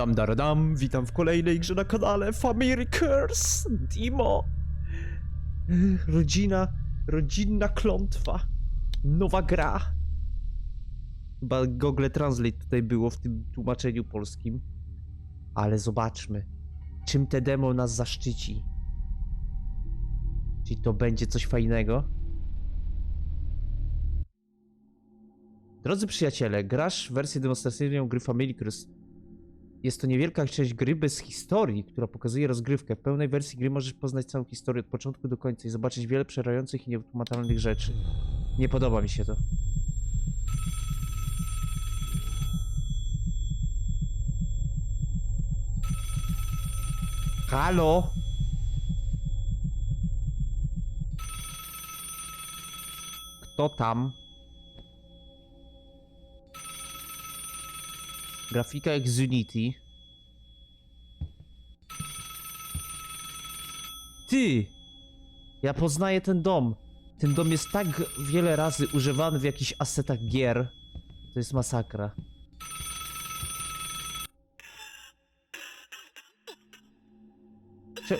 Dam daradam, witam w kolejnej grze na kanale Family Curse Dimo. Rodzina, rodzinna klątwa. Nowa gra. Chyba Google Translate tutaj było w tym tłumaczeniu polskim. Ale zobaczmy Czym te demo nas zaszczyci. Czy to będzie coś fajnego? Drodzy przyjaciele, grasz wersję demonstracyjną gry Family Curse jest to niewielka część gry bez historii, która pokazuje rozgrywkę. W pełnej wersji gry możesz poznać całą historię od początku do końca i zobaczyć wiele przerażających i niewytłumaczalnych rzeczy. Nie podoba mi się to. Halo? Kto tam? Grafika jak z Unity. Ty! Ja poznaję ten dom. Ten dom jest tak wiele razy używany w jakichś asetach gier. To jest masakra. Cze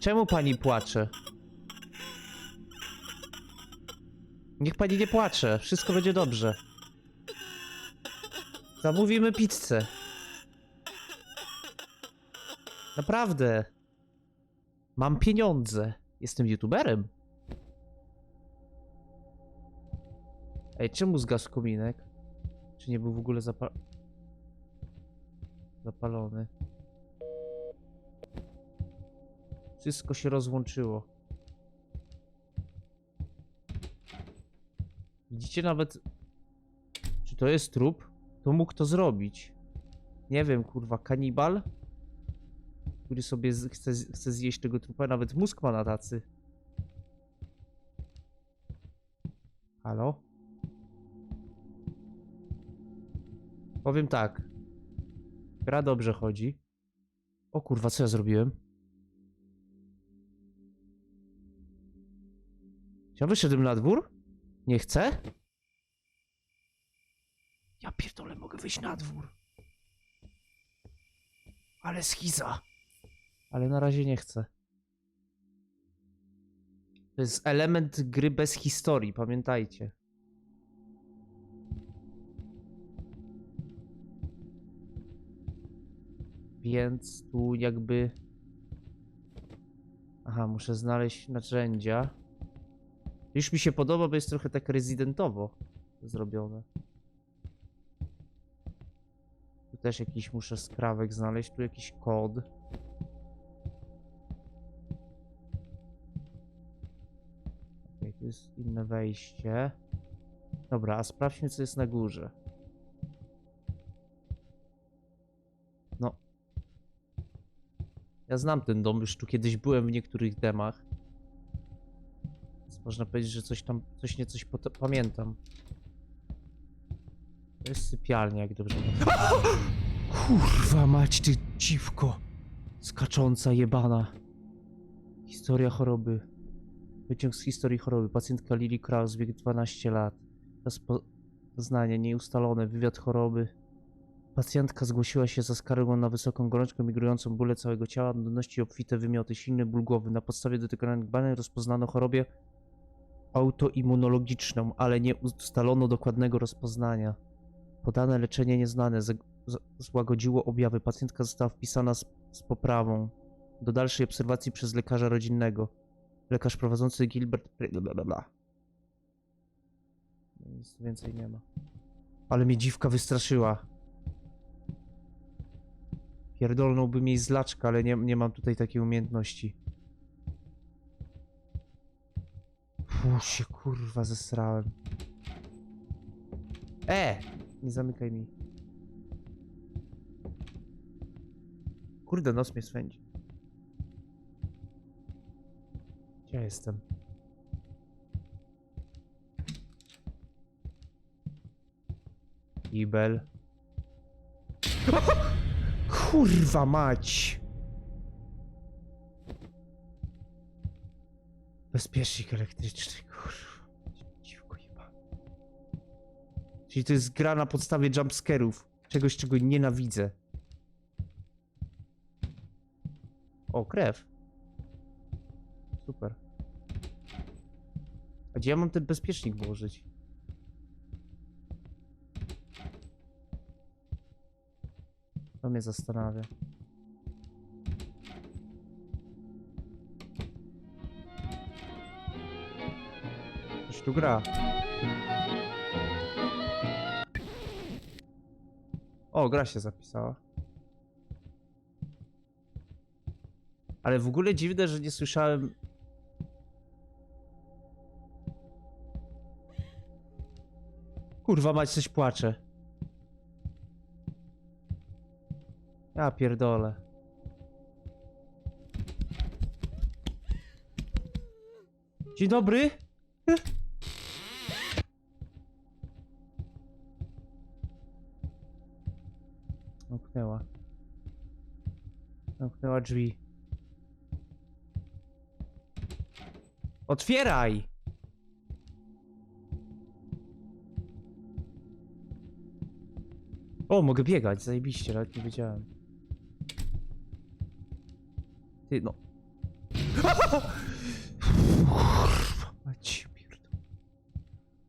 czemu pani płacze? Niech pani nie płacze. Wszystko będzie dobrze. Zamówimy pizzę. Naprawdę. Mam pieniądze. Jestem youtuberem. Ej, czemu zgasł kominek? Czy nie był w ogóle zapa... zapalony? Wszystko się rozłączyło. Widzicie nawet... Czy to jest trup? To mógł to zrobić. Nie wiem, kurwa, kanibal? Który sobie chce, chce zjeść tego trupa, nawet mózg ma na tacy. Halo? Powiem tak. Gra dobrze chodzi. O kurwa, co ja zrobiłem? Ja wyszedłem na dwór? Nie chcę? Ja pierdolę, mogę wyjść na dwór. Ale schiza. Ale na razie nie chcę. To jest element gry bez historii, pamiętajcie. Więc tu jakby... Aha, muszę znaleźć narzędzia. Już mi się podoba, bo jest trochę tak rezydentowo zrobione. Tu też jakiś muszę skrawek znaleźć, tu jakiś kod. Okej, tu jest inne wejście. Dobra, a sprawdźmy co jest na górze. No. Ja znam ten dom, już tu kiedyś byłem w niektórych demach. Więc można powiedzieć, że coś tam, coś nie coś pamiętam. To jest sypialnia, jak dobrze. Kurwa mać, ty dziwko. Skacząca jebana. Historia choroby. Wyciąg z historii choroby. Pacjentka Lily Kraus, wiek 12 lat. Poznania nieustalone. Wywiad choroby. Pacjentka zgłosiła się za skargą na wysoką gorączkę, migrującą bóle całego ciała, nudności, obfite wymioty, silny ból głowy. Na podstawie dotykanych badań rozpoznano chorobę autoimmunologiczną, ale nie ustalono dokładnego rozpoznania. Podane leczenie nieznane złagodziło objawy. Pacjentka została wpisana z, z poprawą do dalszej obserwacji przez lekarza rodzinnego. Lekarz prowadzący Gilbert. Pri- Bla, bla, bla. No, Nic więcej nie ma. Ale mnie dziwka wystraszyła. Pierdolnąłby mi z laczka, ale nie, nie mam tutaj takiej umiejętności. Fu, się kurwa zesrałem. E! Nie zamykaj mi. Kurde, nos mnie swędzi. Gdzie ja jestem? Ibel. Kurwa mać! Bezpiecznik elektryczny, kurwa. Czyli to jest gra na podstawie jumpscarów. Czegoś, czego nienawidzę. O, krew. Super. A gdzie ja mam ten bezpiecznik włożyć? To mnie zastanawia. Coś tu gra. O, gra się zapisała. Ale w ogóle dziwne, że nie słyszałem. Kurwa, mać coś płacze. Ja pierdolę. Dzień dobry. Zamknęła drzwi. Otwieraj! O, mogę biegać, zajebiście, nawet nie wiedziałem. Ty, no.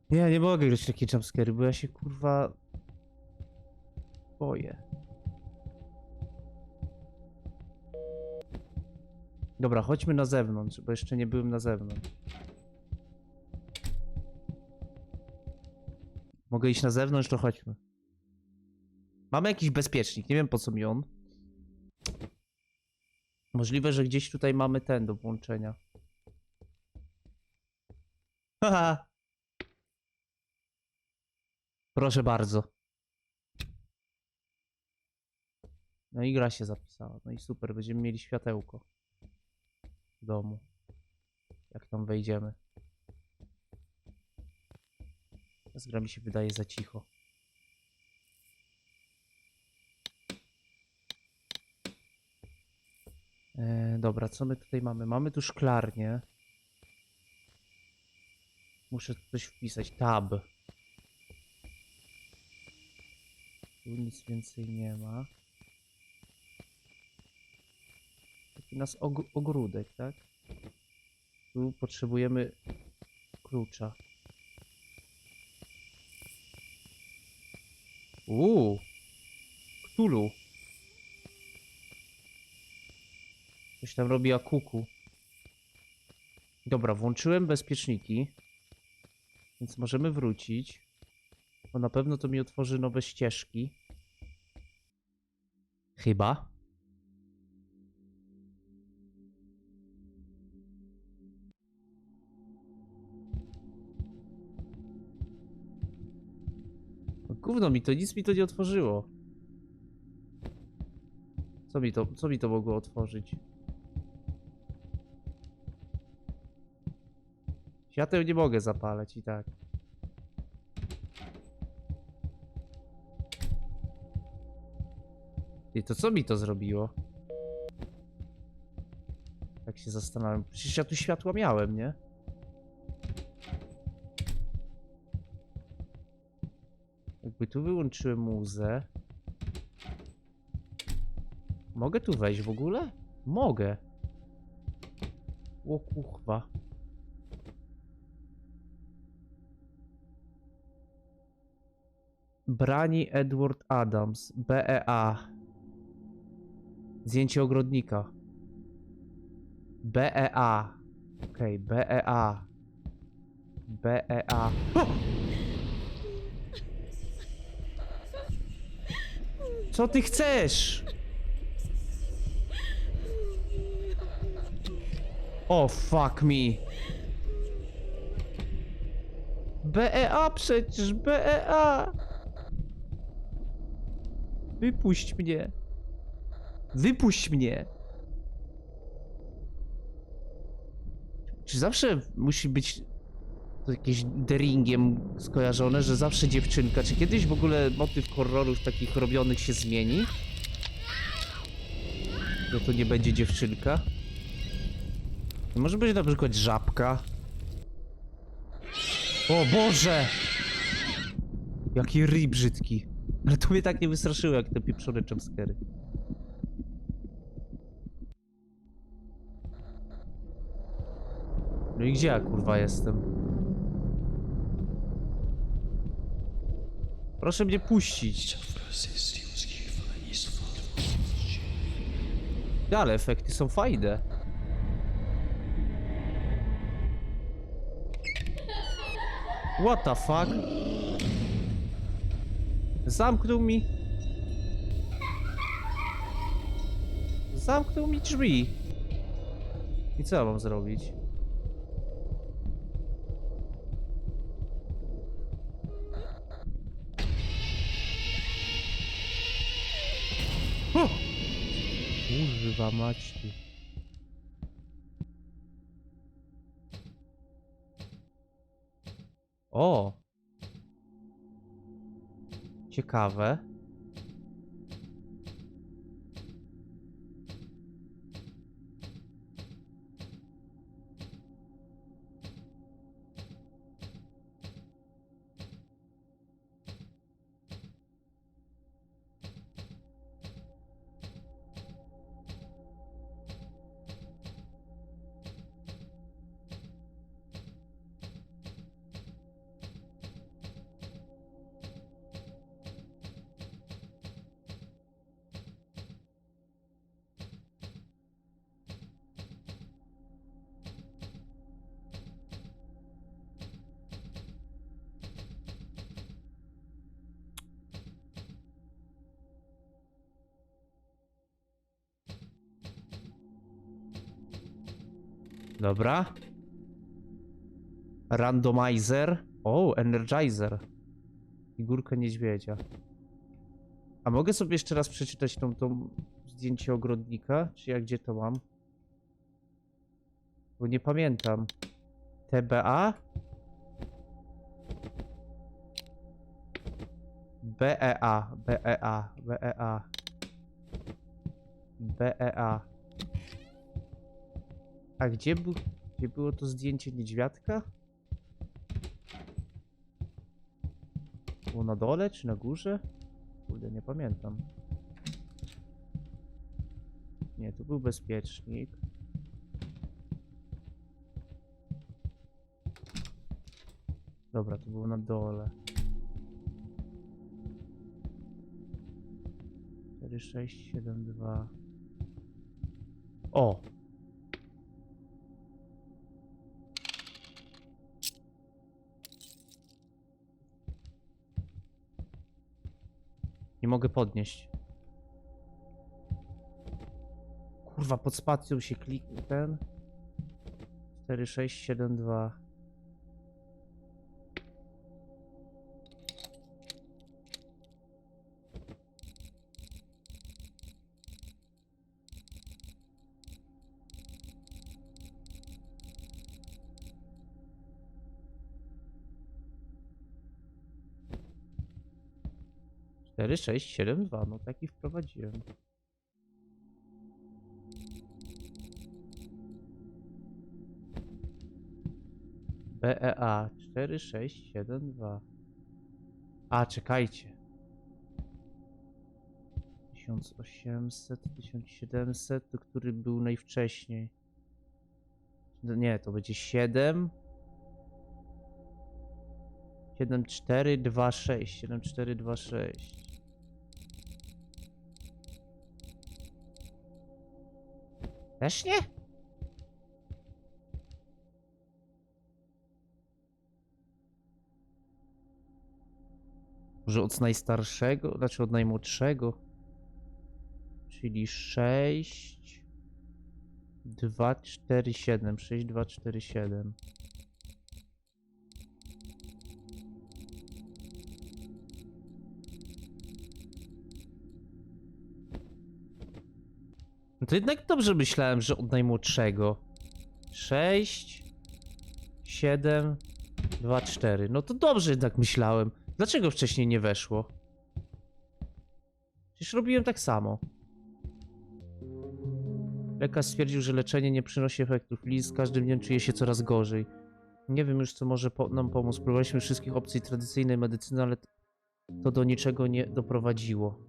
Nie, nie mogę grać takie jumpscary, bo ja się kurwa... Boję. Dobra, chodźmy na zewnątrz, bo jeszcze nie byłem na zewnątrz. Mogę iść na zewnątrz, to chodźmy. Mamy jakiś bezpiecznik, nie wiem po co mi on. Możliwe, że gdzieś tutaj mamy ten do włączenia. Haha. Proszę bardzo. No i gra się zapisała. No i super, będziemy mieli światełko domu. Jak tam wejdziemy. Teraz gra mi się wydaje za cicho. E, dobra, co my tutaj mamy? Mamy tu szklarnię. Muszę coś wpisać. Tab. Tu nic więcej nie ma. Taki nas og ogródek, tak? Tu potrzebujemy klucza. Uuu. Ktulu. Coś tam robi akuku. Dobra, włączyłem bezpieczniki. Więc możemy wrócić. Bo na pewno to mi otworzy nowe ścieżki. Chyba. Gówno mi to, nic mi to nie otworzyło. Co mi to, co mi to mogło otworzyć? Świateł nie mogę zapalać i tak. I to co mi to zrobiło? Tak się zastanawiam. Przecież ja tu światła miałem, nie? Tu wyłączyłem muzę. Mogę tu wejść w ogóle? Mogę. O kuchwa. Brani Edward Adams, BEA. Zdjęcie ogrodnika. BEA. Okej, BEA. BEA. O! Co ty chcesz? O, fuck me. BEA przecież, BEA. Wypuść mnie. Wypuść mnie. Czy zawsze musi być jakieś deringiem skojarzone, że zawsze dziewczynka. Czy kiedyś w ogóle motyw horrorów takich robionych się zmieni? Że to nie będzie dziewczynka? No może być na przykład żabka? O Boże! Jaki ryj brzydki. Ale to mnie tak nie wystraszyło jak te pieprzone jumpscary. No i gdzie ja kurwa jestem? Proszę mnie puścić. Ale efekty są fajne. What the fuck? Zamknął mi. Zamknął mi drzwi. I co ja mam zrobić? Kurwa mać ty. O! Ciekawe. Dobra. Randomizer. O, Energizer. Figurka niedźwiedzia. A mogę sobie jeszcze raz przeczytać tą, tą zdjęcie ogrodnika? Czy ja gdzie to mam? Bo nie pamiętam. TBA? BEA, BEA, BEA. BEA. A gdzie, był, gdzie było to zdjęcie niedźwiadka? Było na dole czy na górze? Kurde, nie pamiętam. Nie, tu był bezpiecznik. Dobra, to było na dole. 4, 6, 7, 2. O! Nie mogę podnieść. Kurwa, pod spacją się kliknie ten. 4, 6, 7, 2. Cztery, sześć, siedem, dwa. No taki wprowadziłem. BEA 4672. A, czekajcie. 1800, 1700, to który był najwcześniej? No Nie, to będzie 7. 7426, 7426. Też nie? Może od najstarszego, znaczy od najmłodszego. Czyli 6 2 4 7 6 2 4 7. to jednak dobrze myślałem, że od najmłodszego. 6 7 2 4. No to dobrze jednak myślałem. Dlaczego wcześniej nie weszło? Przecież robiłem tak samo. Lekarz stwierdził, że leczenie nie przynosi efektów. Liz z każdym dniem czuje się coraz gorzej. Nie wiem już, co może po nam pomóc. Próbowaliśmy wszystkich opcji tradycyjnej medycyny, ale to do niczego nie doprowadziło.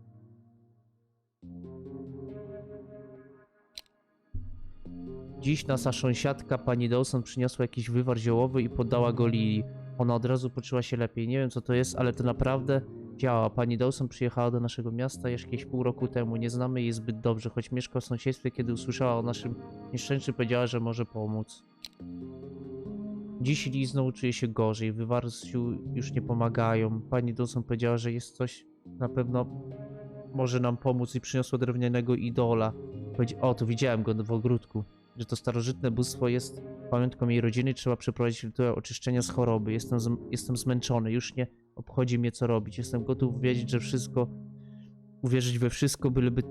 Dziś nasza sąsiadka, pani Dawson, przyniosła jakiś wywar ziołowy i poddała go Lili. Ona od razu poczuła się lepiej. Nie wiem co to jest, ale to naprawdę działa. Pani Dawson przyjechała do naszego miasta jakieś pół roku temu. Nie znamy jej zbyt dobrze, choć mieszka w sąsiedztwie. Kiedy usłyszała o naszym nieszczęściu, powiedziała, że może pomóc. Dziś Lili znowu czuje się gorzej. Ziół już nie pomagają. Pani Dawson powiedziała, że jest coś na pewno może nam pomóc i przyniosła drewnianego idola. O, tu widziałem go w ogródku. Że to starożytne bóstwo jest pamiątką jej rodziny. Trzeba przeprowadzić rytuał oczyszczenia z choroby. Jestem, jestem zmęczony. Już nie obchodzi mnie co robić. Jestem gotów wiedzieć, że wszystko... Uwierzyć we wszystko, byleby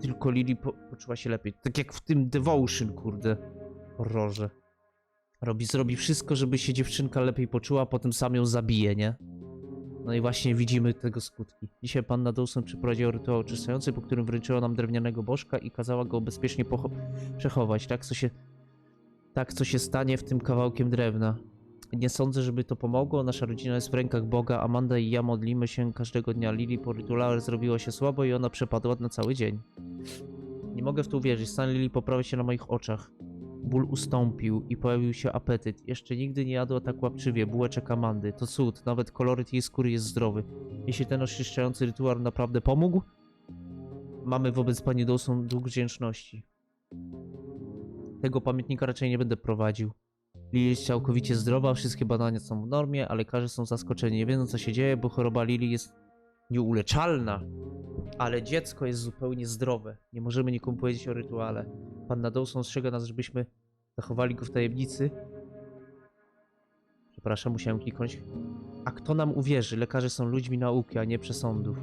tylko Lili po- poczuła się lepiej. Tak jak w tym Devotion, kurde. Horrorze. Robi, zrobi wszystko, żeby się dziewczynka lepiej poczuła, a potem sam ją zabije, nie? No i właśnie widzimy tego skutki. Dzisiaj panna Dawson przeprowadziła rytuał oczyszczający, po którym wręczyła nam drewnianego bożka i kazała go bezpiecznie przechować. Tak co się tak co się stanie w tym kawałkiem drewna. Nie sądzę, żeby to pomogło. Nasza rodzina jest w rękach Boga. Amanda i ja modlimy się każdego dnia. Lili po rytuale zrobiła się słabo i ona przepadła na cały dzień. Nie mogę w to uwierzyć. Stan Lili poprawił się na moich oczach. Ból ustąpił i pojawił się apetyt. Jeszcze nigdy nie jadła tak łapczywie bułeczek Amandy. To cud, nawet koloryt jej skóry jest zdrowy. Jeśli ten oczyszczający rytuał naprawdę pomógł, mamy wobec pani Dawson dług wdzięczności. Tego pamiętnika raczej nie będę prowadził. Lili jest całkowicie zdrowa, wszystkie badania są w normie, a lekarze są zaskoczeni. Nie wiedzą co się dzieje, bo choroba Lili jest nieuleczalna. Ale dziecko jest zupełnie zdrowe. Nie możemy nikomu powiedzieć o rytuale. Panna Dawson ostrzega nas, żebyśmy zachowali go w tajemnicy. Przepraszam, musiałem kliknąć. A kto nam uwierzy? Lekarze są ludźmi nauki, a nie przesądów.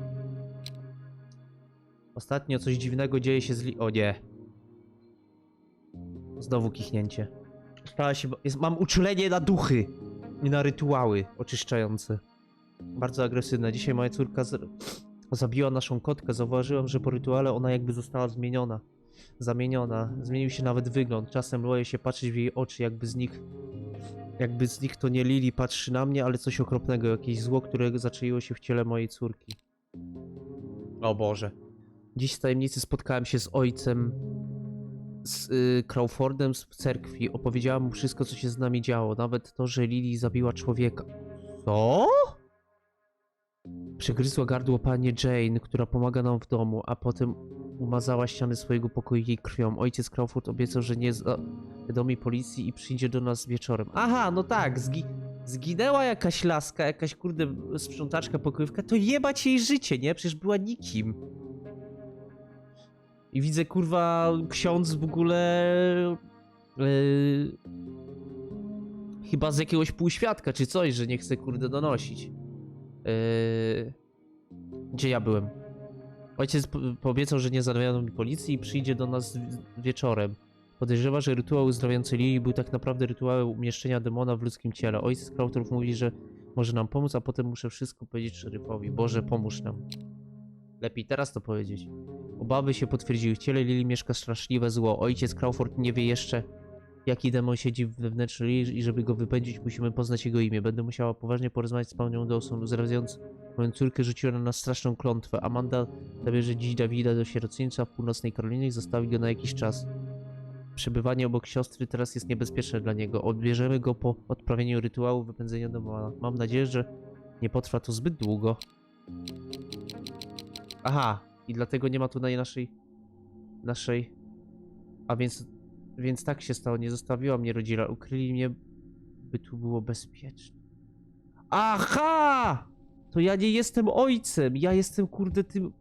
Ostatnio coś dziwnego dzieje się z li... O nie. Znowu kichnięcie. Stała się... Jest... Mam uczulenie na duchy. Nie na rytuały oczyszczające. Bardzo agresywna. Dzisiaj moja córka z... zabiła naszą kotkę. Zauważyłam, że po rytuale ona jakby została zmieniona. Zamieniona. Zmienił się nawet wygląd. Czasem boję się patrzeć w jej oczy, jakby z nich... Jakby z nich to nie Lili patrzy na mnie, ale coś okropnego. Jakieś zło, które zaczaiło się w ciele mojej córki. O Boże. Dziś z tajemnicy spotkałem się z ojcem z y, Crawfordem z cerkwi. Opowiedziałam mu wszystko, co się z nami działo. Nawet to, że Lili zabiła człowieka. Co? Przegryzła gardło panie Jane, która pomaga nam w domu, a potem umazała ściany swojego pokoju jej krwią. Ojciec Crawford obiecał, że nie zawiadomi policji i przyjdzie do nas wieczorem. Aha, no tak, zgi zginęła jakaś laska, jakaś kurde sprzątaczka, pokojówka, to jebać jej życie, nie? Przecież była nikim. I widzę, kurwa, ksiądz w ogóle... Yy, chyba z jakiegoś półświadka czy coś, że nie chce, kurde, donosić. Yy, gdzie ja byłem? Ojciec po- powiedział, że nie zawiadomi policji i przyjdzie do nas wieczorem. Podejrzewa, że rytuał uzdrawiający Lili był tak naprawdę rytuałem umieszczenia demona w ludzkim ciele. Ojciec Crawford mówi, że może nam pomóc, a potem muszę wszystko powiedzieć szeryfowi. Boże, pomóż nam. Lepiej teraz to powiedzieć. Obawy się potwierdziły. W ciele Lili mieszka straszliwe zło. Ojciec Crawford nie wie jeszcze, jaki demon siedzi we wnętrzu Lili i żeby go wypędzić, musimy poznać jego imię. Będę musiała poważnie porozmawiać z panią Dawson, uzdrawiając moją córkę rzuciła na nas straszną klątwę. Amanda zabierze dziś Dawida do sierocińca w północnej Karolinie i zostawi go na jakiś czas. Przebywanie obok siostry teraz jest niebezpieczne dla niego. Odbierzemy go po odprawieniu rytuału wypędzenia demona. Mam nadzieję, że nie potrwa to zbyt długo. Aha, i dlatego nie ma tutaj naszej... naszej... A więc... Więc tak się stało, nie zostawiła mnie rodzina, ukryli mnie, by tu było bezpiecznie. Aha! To ja nie jestem ojcem, ja jestem kurde tym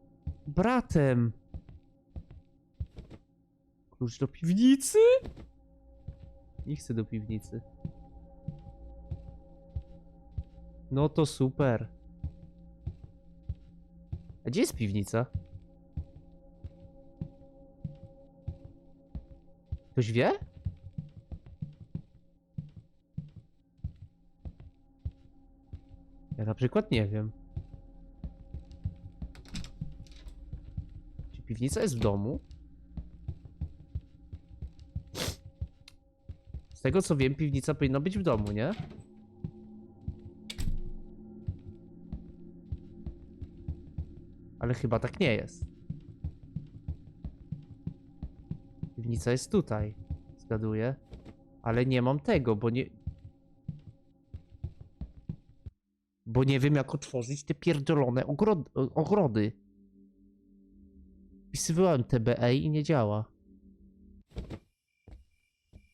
bratem. Klucz do piwnicy? Nie chcę do piwnicy. No to super. A gdzie jest piwnica? Ktoś wie? Ja na przykład nie wiem. Czy piwnica jest w domu? Z tego co wiem, piwnica powinna być w domu, nie? Ale chyba tak nie jest. Piwnica jest tutaj. zgaduję. Ale nie mam tego, bo nie... Bo nie wiem, jak otworzyć te pierdolone ogrod ogrody. Wpisywałem TBE i nie działa.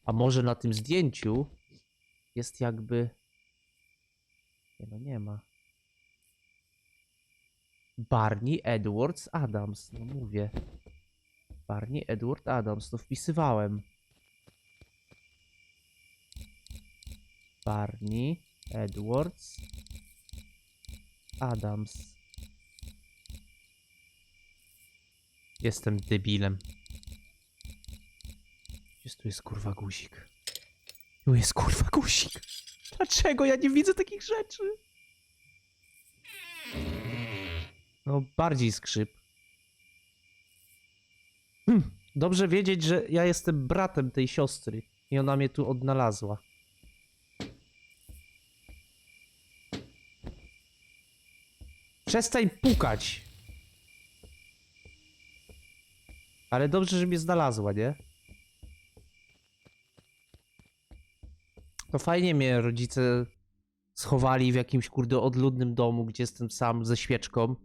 A może na tym zdjęciu jest jakby... Nie no, nie ma. Barney Edwards Adams, no mówię. Barney Edward Adams, to wpisywałem. Barney Edwards Adams. Jestem debilem. Gdzie tu jest kurwa guzik? Tu jest kurwa guzik. Dlaczego ja nie widzę takich rzeczy? No, bardziej skrzyp. Hmm, Dobrze wiedzieć, że ja jestem bratem tej siostry i ona mnie tu odnalazła. Przestań pukać! Ale dobrze, że mnie znalazła, nie? To fajnie mnie rodzice schowali w jakimś kurde odludnym domu, gdzie jestem sam ze świeczką.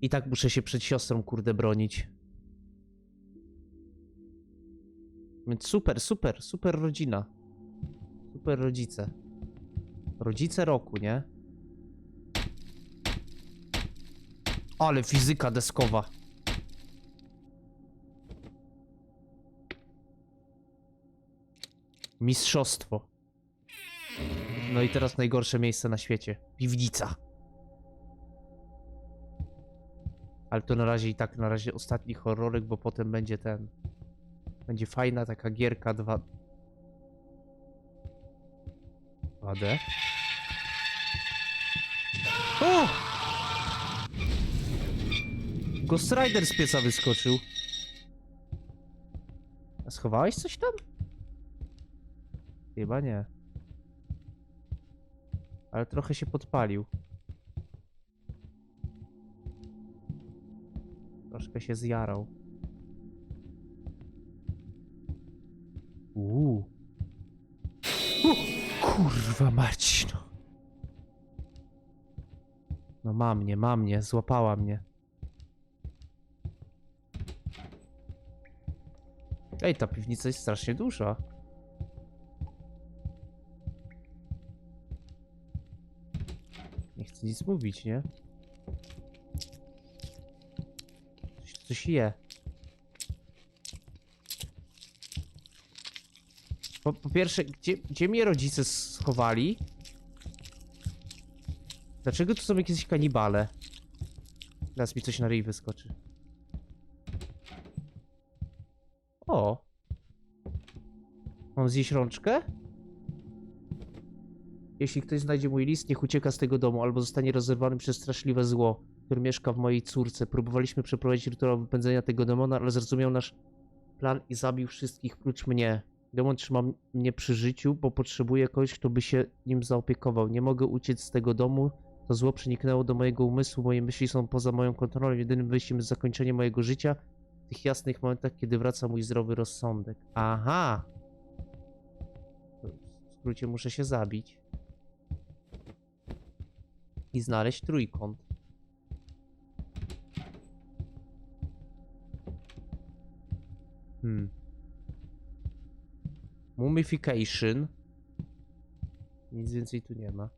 I tak muszę się przed siostrą kurde bronić. Więc super, super, super rodzina. Super rodzice. Rodzice roku, nie? Ale fizyka deskowa. Mistrzostwo. No i teraz najgorsze miejsce na świecie. Piwnica. Ale to na razie i tak, na razie ostatni horrorek, bo potem będzie ten... Będzie fajna taka gierka 2... 2D. O! Ghost Rider z pieca wyskoczył. A schowałeś coś tam? Chyba nie. Ale trochę się podpalił. Troszkę się zjarał. Kurwa Marcin. no. No ma mnie, ma mnie, złapała mnie. Ej, ta piwnica jest strasznie duża. Nie chcę nic mówić, nie? Coś, coś je. Po, po pierwsze, gdzie, gdzie mnie rodzice schowali? Dlaczego tu są jakieś kanibale? Teraz mi coś na ryj wyskoczy. O! Mam zjeść rączkę? Jeśli ktoś znajdzie mój list, niech ucieka z tego domu albo zostanie rozerwany przez straszliwe zło, które mieszka w mojej córce. Próbowaliśmy przeprowadzić rytuał wypędzenia tego demona, ale zrozumiał nasz plan i zabił wszystkich prócz mnie. Demon trzyma mnie przy życiu, bo potrzebuje kogoś, kto by się nim zaopiekował. Nie mogę uciec z tego domu. To zło przeniknęło do mojego umysłu, moje myśli są poza moją kontrolą. Jedynym wyjściem jest zakończenie mojego życia w tych jasnych momentach, kiedy wraca mój zdrowy rozsądek. Aha! W skrócie muszę się zabić. I znaleźć trójkąt. Hmm. Mummification. Nic więcej tu nie ma.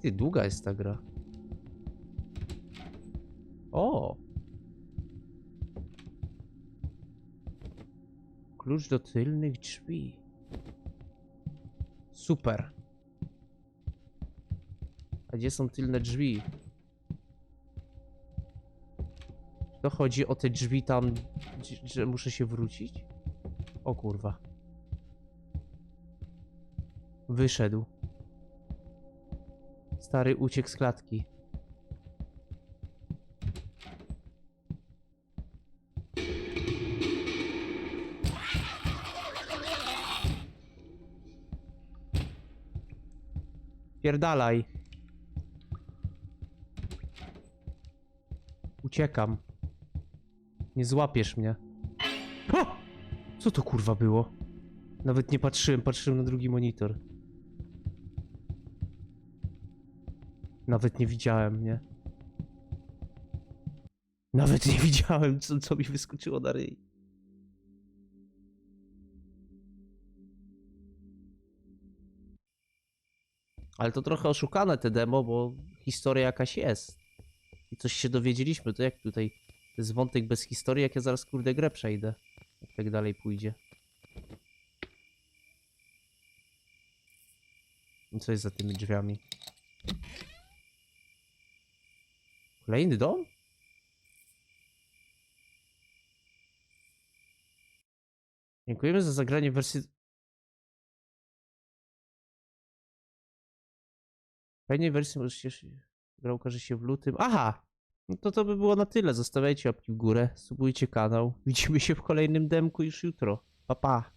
Ty, długa jest ta gra. O! Klucz do tylnych drzwi. Super. A gdzie są tylne drzwi? To chodzi o te drzwi tam, że muszę się wrócić? O kurwa. Wyszedł. Stary uciekł z klatki. Pierdalaj. Uciekam. Nie złapiesz mnie. O! Co to kurwa było? Nawet nie patrzyłem, patrzyłem na drugi monitor. Nawet nie widziałem, nie? Nawet nie widziałem, co, co mi wyskoczyło na ryj. Ale to trochę oszukane te demo, bo historia jakaś jest. I coś się dowiedzieliśmy, to jak tutaj... To jest wątek bez historii, jak ja zaraz kurde grę przejdę. Jak tak dalej pójdzie. I co jest za tymi drzwiami? Kolejny dom? Dziękujemy za zagranie w wersji... W kolejnej wersji możecie... się- Gra ukaże się w lutym. Aha! No to to by było na tyle. Zostawiajcie łapki w górę, subujcie kanał. Widzimy się w kolejnym demku już jutro. Pa pa!